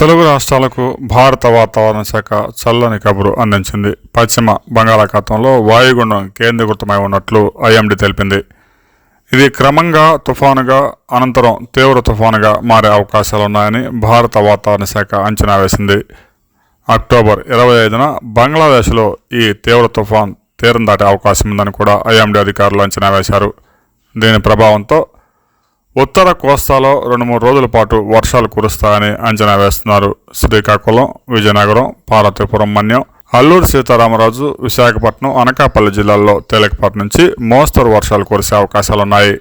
తెలుగు రాష్ట్రాలకు భారత వాతావరణ శాఖ చల్లని కబురు అందించింది. పశ్చిమ బంగాళాఖాతంలో వాయుగుండం కేంద్రీకృతమై ఉన్నట్లు ఐఎండీ తెలిపింది. ఇది క్రమంగా తుఫానుగా అనంతరం తీవ్ర తుఫానుగా మారే అవకాశాలున్నాయని భారత వాతావరణ శాఖ అంచనా వేసింది. అక్టోబర్ ఇరవై ఐదున బంగ్లాదేశ్లో ఈ తీవ్ర తుఫాన్ తీరం దాటే అవకాశం ఉందని కూడా ఐఎండీ అధికారులు అంచనా వేశారు. దీని ప్రభావంతో ఉత్తర కోస్తాలో రెండు మూడు రోజుల పాటు వర్షాలు కురుస్తాయని అంచనా వేస్తున్నారు. శ్రీకాకుళం విజయనగరం పార్వతీపురం మన్యం అల్లూరు సీతారామరాజు విశాఖపట్నం అనకాపల్లి జిల్లాల్లో తేలికపాటి నుంచి మోస్తరు వర్షాలు కురిసే అవకాశాలున్నాయి.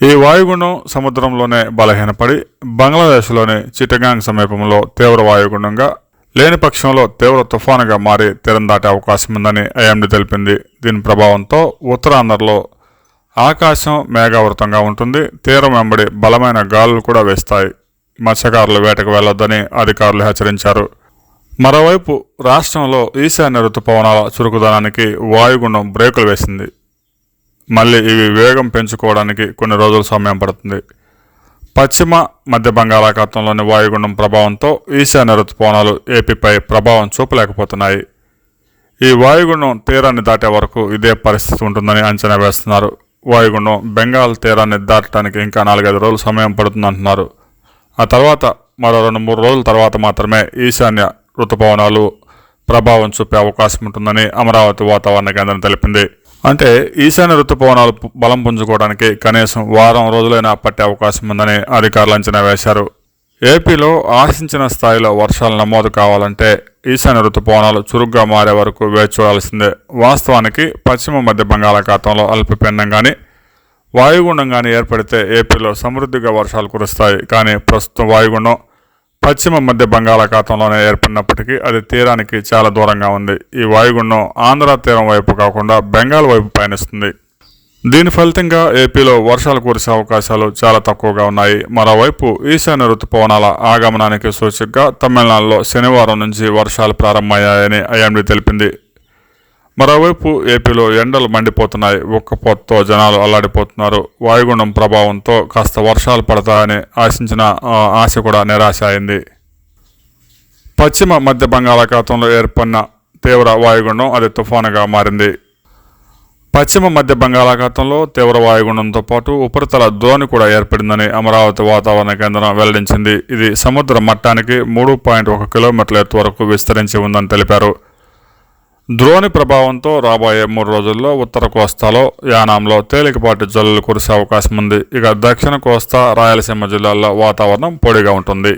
ఈ వాయుగుండం సముద్రంలోనే బలహీనపడి బంగ్లాదేశ్లోని చిటగాంగ్ సమీపంలో తీవ్ర వాయుగుండంగా లేని పక్షంలో తీవ్ర తుఫానుగా మారి తీరం దాటే అవకాశం ఉందని ఐఎండీ తెలిపింది. దీని ప్రభావంతో ఉత్తరాంధ్రలో ఆకాశం మేఘావృతంగా ఉంటుంది. తీరం వెంబడి బలమైన గాలులు కూడా వేస్తాయి. మత్స్యకారులు వేటకు వెళ్ళొద్దని అధికారులు హెచ్చరించారు. మరోవైపు రాష్ట్రంలో ఈశాన్య ఋతుపవనాల చురుకుదనానికి వాయుగుండం బ్రేకులు వేసింది. మళ్ళీ ఇవి వేగం పెంచుకోవడానికి కొన్ని రోజులు సమయం పడుతుంది. పశ్చిమ మధ్య బంగాళాఖాతంలోని వాయుగుండం ప్రభావంతో ఈశాన్య ఋతుపవనాలు ఏపీపై ప్రభావం చూపలేకపోతున్నాయి. ఈ వాయుగుండం తీరాన్ని దాటే వరకు ఇదే పరిస్థితి ఉంటుందని అంచనా వేస్తున్నారు. వాయుగుండం బెంగాల్ తీరాన్ని దాటడానికి ఇంకా నాలుగైదు రోజులు సమయం పడుతుందంటున్నారు. ఆ తర్వాత మరో రెండు మూడు రోజుల తర్వాత మాత్రమే ఈశాన్య ఋతుపవనాలు ప్రభావం చూపే అవకాశం ఉంటుందని అమరావతి వాతావరణ కేంద్రం తెలిపింది. అంటే ఈశాన్య ఋతుపవనాలు బలం పుంజుకోవడానికి కనీసం వారం రోజులైనా పట్టే అవకాశం ఉందని అధికారులు అంచనా వేశారు. ఏపీలో ఆశించిన స్థాయిలో వర్షాలు నమోదు కావాలంటే ఈశాన్య ఋతుపవనాలు చురుగ్గా మారే వరకు వేచి చూడాల్సిందే. వాస్తవానికి పశ్చిమ మధ్య బంగాళాఖాతంలో అల్పపీడనం కానీ వాయుగుండం కానీ ఏర్పడితే ఏపీలో సమృద్ధిగా వర్షాలు కురుస్తాయి. కానీ ప్రస్తుతం వాయుగుండం పశ్చిమ మధ్య బంగాళాఖాతంలోనే ఏర్పడినప్పటికీ అది తీరానికి చాలా దూరంగా ఉంది. ఈ వాయుగుండం ఆంధ్ర తీరం వైపు కాకుండా బెంగాల్ వైపు పయనిస్తుంది. దీని ఫలితంగా ఏపీలో వర్షాలు కురిసే అవకాశాలు చాలా తక్కువగా ఉన్నాయి. మరోవైపు ఈశాన్య ఋతుపవనాల ఆగమనానికి సూచికగా తమిళనాడులో శనివారం నుంచి వర్షాలు ప్రారంభమయ్యాయని ఐఎండీ తెలిపింది. మరోవైపు ఏపీలో ఎండలు మండిపోతున్నాయి. ఉక్కపోతతో జనాలు అల్లాడిపోతున్నారు. వాయుగుండం ప్రభావంతో కాస్త వర్షాలు పడతాయని ఆశించిన ఆశ కూడా నిరాశ అయింది. పశ్చిమ మధ్య బంగాళాఖాతంలో ఏర్పడిన తీవ్ర వాయుగుండం అది తుఫానుగా మారింది. పశ్చిమ మధ్య బంగాళాఖాతంలో తీవ్ర వాయుగుండంతో పాటు ఉపరితల ద్రోణి కూడా ఏర్పడిందని అమరావతి వాతావరణ కేంద్రం వెల్లడించింది. ఇది సముద్ర మట్టానికి మూడు పాయింట్ ఒక కిలోమీటర్ల ఎత్తు వరకు విస్తరించి ఉందని తెలిపారు. ద్రోణి ప్రభావంతో రాబోయే మూడు రోజుల్లో ఉత్తర కోస్తాలో యానాంలో తేలికపాటి జల్లులు కురిసే అవకాశం ఉంది. ఇక దక్షిణ కోస్తా రాయలసీమ జిల్లాల్లో వాతావరణం పొడిగా ఉంటుంది.